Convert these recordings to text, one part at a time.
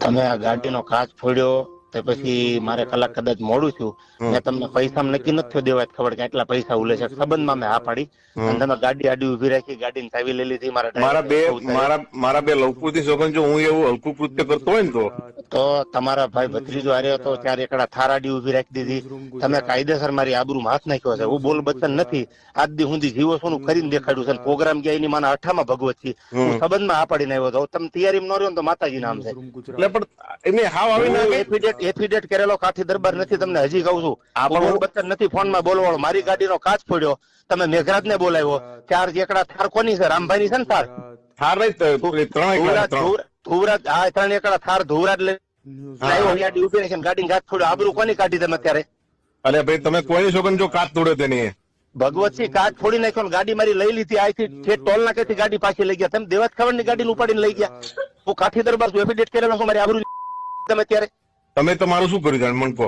તમે આ ગાડીનો કાચ ફોડ્યો તે પછી મારે કલાક કદાચ મોડું છું મેં તમને પૈસા નક્કી નથી થયો દેવા ખબર કે આટલા પૈસા ઉલે છે. સંબંધમાં મેં હા પાડી. અને તમે ગાડી આડી ઊભી રાખી ગાડીની ચાવી લઈ લીધી મારા મારા બે મારા મારા બે લવકૃતિ સોગન જો હું એવું હલકું કૃત્ય કરતો હોય ને તો તો તમારા ભાઈ ભત્રીજો હાર્યો હતો ત્યારે એકડા થારાડી ઊભી રાખી દીધી. તમે કાયદેસર મારી આબરૂ હાથ નાખ્યો છે. હું બોલ બચન નથી. આજ દી સુધી જીવો છું કરીને દેખાડ્યું છે. પ્રોગ્રામ ગયા એની માના અઠામાં ભગવતથી હું સંબંધમાં આ પાડીને આવ્યો હતો તમે તૈયારી ન રહ્યો તો માતાજી નામ છે. એટલે પણ એમને હાવ આવી ના એફિડેટ એફિડેટ કરેલો કાઠી દરબાર નથી તમને હજી કહું છું. આ પણ બોલ હું- બચન નથી ફોનમાં બોલવાળો. મારી ગાડીનો કાચ ફોડ્યો. તમે મેઘરાજ ને બોલાવ્યો ચાર એકડા થાર કોની છે? રામભાઈ ની છે ને થાર? થાર નહીં તો ત્રણ. ધુવરાજ આ ત્રણ એકડા થાર ધુવરાજ લે ગાડી ઊભી રાખીને ગાડીને કાચ ફોડ્યો આબરૂ કોની કાઢી તમે અત્યારે? અરે ભાઈ તમે કોઈની સોગન જો કાચ તોડ્યો તેની. ભગવતસિંહ કાચ ફોડી નાખ્યો ગાડી મારી લઈ લીધી આથી છે ટોલ નાકેથી ગાડી પાછી લઈ ગયા. તમે દેવાત ખબરની ગાડી ઉપાડીને લઈ ગયા. હું. કાઠી દરબાર છું એફિડેટ કરેલો છું મારી આબરૂ તમે ત્યારે તમે તમારું શું કર્યું જાણ? મને કહો.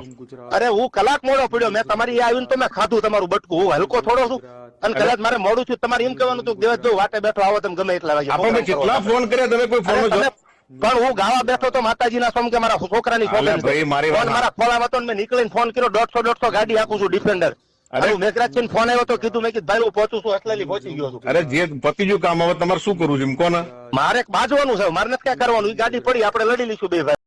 અરે હું કલાક મોડો પડ્યો. મેં તમારી આવ્યું આવીને તો મેં ખાધું તમારું બટકું. હું હલકો થોડો છું. અને કદાચ મારે મોડું છું તમારે એમ કહેવાનું હતું દેવાત જો વાટે બેઠો આવો તમે ગમે એટલા વાગે કેટલા ફોન કર્યા? તમે કોઈ ફોન તમે પણ હું ગાવા બેઠો તો માતાજીના સમ કે મારા છોકરાની શોખીન ભાઈ, મારી ફોન મારા ખોળામાં હતો મેં નીકળીને ફોન કર્યો દોઢસો દોઢસો ગાડી આપું છું ડિફેન્ડર અરે- મેઘરાજ ફોન આવ્યો તો કીધું મેં કીધું ભાઈ હું પહોંચું છું અસલેલી પહોંચી ગયો છું. અરે જે પતિજુ કામ હવે તમારે શું કરવું છે કોને? મારે બાજવાનું છે મારે નથી ક્યાં કરવાનું ગાડી પડી આપણે લડી લઈશું બે ભાઈ.